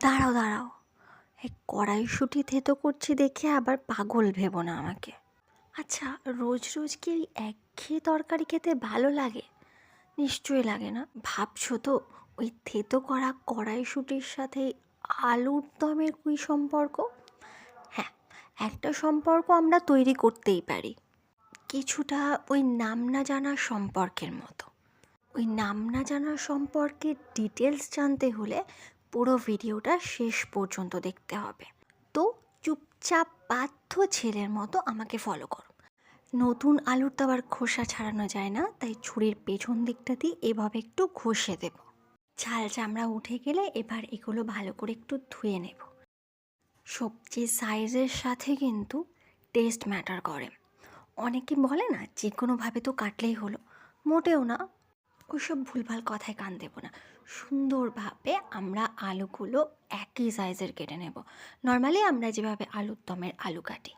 দাঁড়াও দাঁড়াও। এই কড়াইশুঁটি থেতো করছি দেখে আবার পাগল ভেবো না আমাকে। আচ্ছা রোজ রোজ কি ওই একঘেয়ে তরকারি খেতে ভালো লাগে? নিশ্চয়ই লাগে না। ভাবছ তো, ওই থেতো করা কড়াইশুঁটির সাথে আলুর দমের কী সম্পর্ক? হ্যাঁ একটা সম্পর্ক আমরা তৈরি করতেই পারি। কিছুটা ওই নাম না জানা সম্পর্কের মতো। ওই নাম না জানা সম্পর্কে ডিটেলস জানতে হলে পুরো ভিডিওটা শেষ পর্যন্ত দেখতে হবে। তো চুপচাপ বাধ্য ছেলের মতো আমাকে ফলো করো। নতুন আলুর তো আবার খোসা ছাড়ানো যায় না, তাই ছুরির পেছন দিকটা দিয়ে এভাবে একটু ঘষে দেব। ছাল চামড়া উঠে গেলে এবার এগুলো ভালো করে একটু ধুয়ে নেব। সবজির সাইজের সাথে কিন্তু টেস্ট ম্যাটার করে। অনেকে বলে না, যে কোনোভাবে তো কাটলেই হলো, মোটেও না। ওইসব ভুলভাল কথায় কান দেবো না। সুন্দরভাবে আমরা আলুগুলো একই সাইজের কেটে নেব। নর্মালি আমরা যেভাবে আলুর দমের আলু কাটি।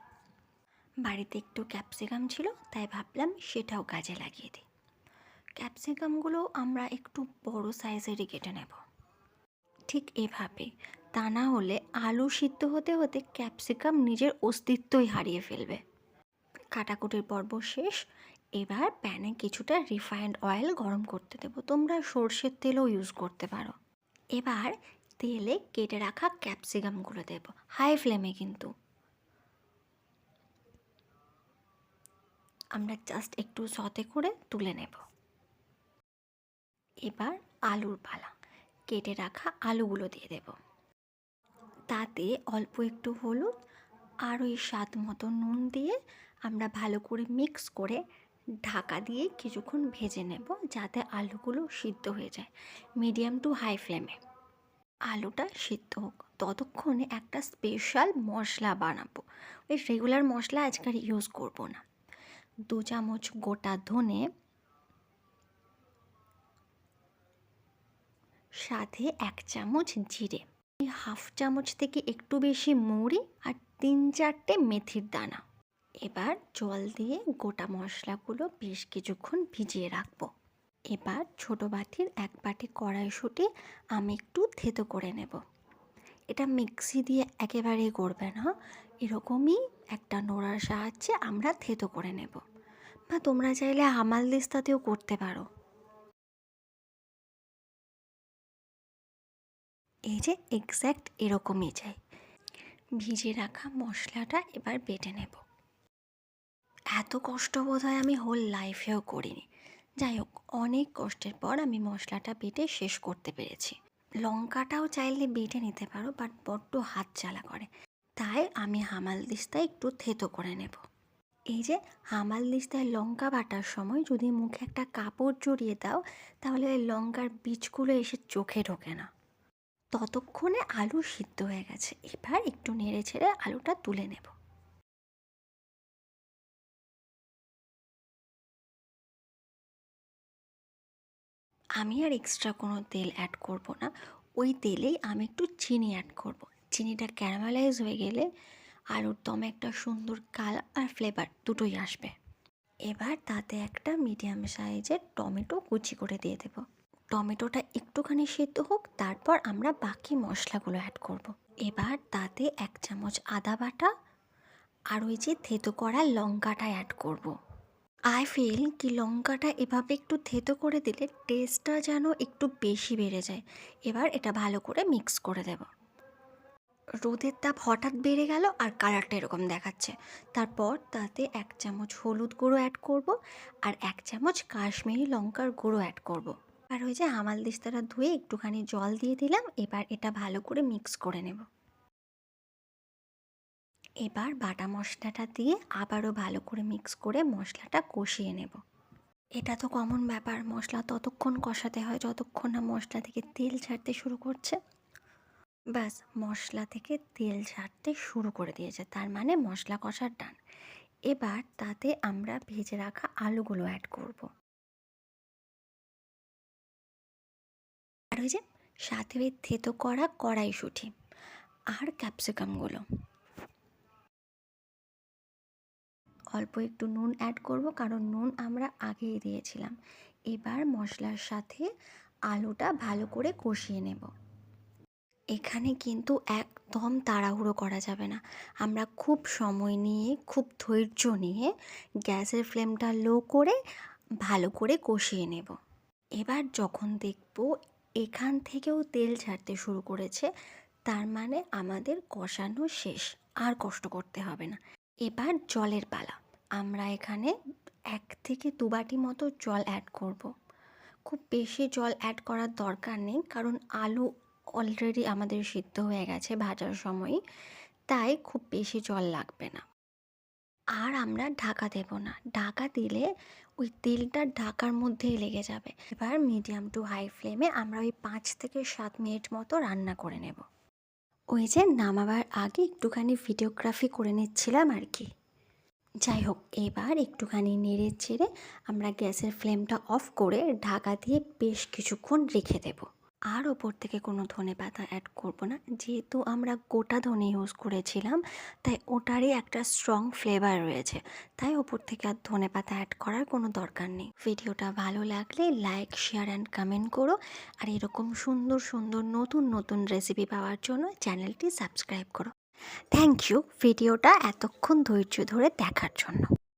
বাড়িতে একটু ক্যাপসিকাম ছিল, তাই ভাবলাম সেটাও কাজে লাগিয়ে দিই। ক্যাপসিকামগুলো আমরা একটু বড় সাইজেরই কেটে নেব। ঠিক এভাবে তা না হলে আলু সিদ্ধ হতে হতে ক্যাপসিকাম নিজের অস্তিত্বই হারিয়ে ফেলবে। কাটাকুটির পর্ব শেষ এবার প্যানে কিছুটা রিফাইন্ড অয়েল গরম করতে দেবো। তোমরা সর্ষের তেলও ইউজ করতে পারো। এবার তেলে কেটে রাখা ক্যাপসিকামগুলো দেবো। হাই ফ্লেমে কিন্তু। আমরা জাস্ট একটু সতে করে তুলে নেব। এবার আলুর পালা। কেটে রাখা আলুগুলো দিয়ে দেব। তাতে অল্প একটু হলুদ আর ওই স্বাদ মতো নুন দিয়ে আমরা ভালো করে মিক্স করে ঢাকা দিয়ে কিছুক্ষণ ভেজে নেব যাতে আলুগুলো সিদ্ধ হয়ে যায়। মিডিয়াম টু হাই ফ্লেমে। আলুটা সিদ্ধ হোক। ততক্ষণে একটা স্পেশাল মশলা বানাবো। ওই রেগুলার মশলা আজকাল ইউজ করব না। দু চামচ গোটা ধনে, সাথে এক চামচ জিরে, হাফ চামচ থেকে একটু বেশি মৌরি আর তিন চারটে মেথির দানা। এবার জল দিয়ে গোটা মশলাগুলো বেশ কিছুক্ষণ ভিজিয়ে রাখব। এবার ছোট বাটির এক বাটি কড়াইশুঁটি আমি একটু থেতো করে নেব। এটা মিক্সি দিয়ে একেবারেই করবে না, এরকমই একটা নোড়ার সাহায্যে আমরা থেতো করে নেব। বা তোমরা চাইলে হামাল দিস্তাতেও করতে পারো। এই যে এক্স্যাক্ট এরকমই চাই। ভিজে রাখা মশলাটা এবার বেটে নেব। এত কষ্ট বোধ হয় আমি হোল লাইফেও করিনি। যাই হোক, অনেক কষ্টের পর আমি মশলাটা বেটে শেষ করতে পেরেছি। লঙ্কাটাও চাইলে বেটে নিতে পারো বাট বড্ড হাত চালা করে। তাই আমি হামাল দিস্তায় একটু থেতো করে নেব। এই যে হামাল দিস্তায় লঙ্কা বাটার সময় যদি মুখে একটা কাপড় জড়িয়ে দাও, তাহলে ওই লঙ্কার বীজগুলো এসে চোখে ঢোকে না। ততক্ষণে আলু সিদ্ধ হয়ে গেছে। এবার একটু নেড়ে ছেড়ে আলুটা তুলে নেব। আমি আর এক্সট্রা কোনো তেল অ্যাড করব না ওই তেলেই আমি একটু চিনি অ্যাড করব চিনিটা ক্যারামেলাইজ হয়ে গেলে আলুর দমে একটা সুন্দর কালার আর ফ্লেভার দুটোই আসবে এবার তাতে একটা মিডিয়াম সাইজের টমেটো কুচি করে দিয়ে দেব টমেটোটা একটুখানি সিদ্ধ হোক, তারপর আমরা বাকি মশলাগুলো অ্যাড করব। এবার তাতে এক চামচ আদা বাটা আর ওই যে থেতো করা লঙ্কাটা অ্যাড করব। আই ফিল কি লঙ্কাটা এভাবে একটু থেতো করে দিলে টেস্টটা যেন একটু বেশি বেড়ে যায়। এবার এটা ভালো করে মিক্স করে দেব। রোদের তাপ হঠাৎ বেড়ে গেল আর কালারটা এরকম দেখাচ্ছে। তারপর তাতে এক চামচ হলুদ গুঁড়ো অ্যাড করব আর এক চামচ কাশ্মীরি লঙ্কার গুঁড়ো অ্যাড করব। আর ওই যে হামাল দিস্তাটা ধুয়ে একটুখানি জল দিয়ে দিলাম, এবার এটা ভালো করে মিক্স করে নেব। এবার বাটা মশলাটা দিয়ে আবারও ভালো করে মিক্স করে মশলাটা কষিয়ে নেব। এটা তো কমন ব্যাপার, মশলা ততক্ষণ কষাতে হয় যতক্ষণ না মশলা থেকে তেল ছাড়তে শুরু করছে। ব্যাস, মশলা থেকে তেল ছাড়তে শুরু করে দিয়েছে, তার মানে মশলা কষার ডান। এবার তাতে আমরা ভেজে রাখা আলুগুলো অ্যাড করব। আর ওই যে সাথে থেতো করা কড়াইশুঁটি আর ক্যাপসিকামগুলো অল্প একটু নুন অ্যাড করব, কারণ নুন আমরা আগেই দিয়েছিলাম। এবার মশলার সাথে আলুটা ভালো করে কষিয়ে নেব। এখানে কিন্তু একদম তাড়াহুড়ো করা যাবে না। আমরা খুব সময় নিয়ে, খুব ধৈর্য নিয়ে গ্যাসের ফ্লেমটা লো করে ভালো করে কষিয়ে নেব। এবার যখন দেখব এখান থেকেও তেল ছাড়তে শুরু করেছে, তার মানে আমাদের কষানো শেষ, আর কষ্ট করতে হবে না। এবার জলের পালা। আমরা এখানে এক থেকে দু বাটি মতো জল অ্যাড করব। খুব বেশি জল অ্যাড করার দরকার নেই, কারণ আলু অলরেডি আমাদের সিদ্ধ হয়ে গেছে ভাজার সময়ই তাই খুব বেশি জল লাগবে না। আর আমরা ঢাকা দেব না, ঢাকা দিলে ওই তেলটা ঢাকার মধ্যেই লেগে যাবে। এবার মিডিয়াম টু হাই ফ্লেমে আমরা ওই পাঁচ থেকে সাত মিনিট মতো রান্না করে নেব। ওই যে নামাবার আগে একটুখানি ভিডিওগ্রাফি করে নিচ্ছিলাম আর কি। যাই হোক এবার একটুখানি নেড়ে চেড়ে আমরা গ্যাসের ফ্লেমটা অফ করে ঢাকা দিয়ে বেশ কিছুক্ষণ রেখে দেব। আর ওপর থেকে কোনো ধনে পাতা অ্যাড করব না। যেহেতু আমরা গোটা ধনে ইউজ করেছিলাম, তাই ওটারই একটা স্ট্রং ফ্লেভার রয়েছে। তাই ওপর থেকে আর ধনে পাতা অ্যাড করার কোনো দরকার নেই। ভিডিওটা ভালো লাগলে লাইক শেয়ার অ্যান্ড কমেন্ট করো। আর এরকম সুন্দর সুন্দর নতুন নতুন রেসিপি পাওয়ার জন্য চ্যানেলটি সাবস্ক্রাইব করো। থ্যাংক ইউ ভিডিওটা এতক্ষণ ধৈর্য ধরে দেখার জন্য।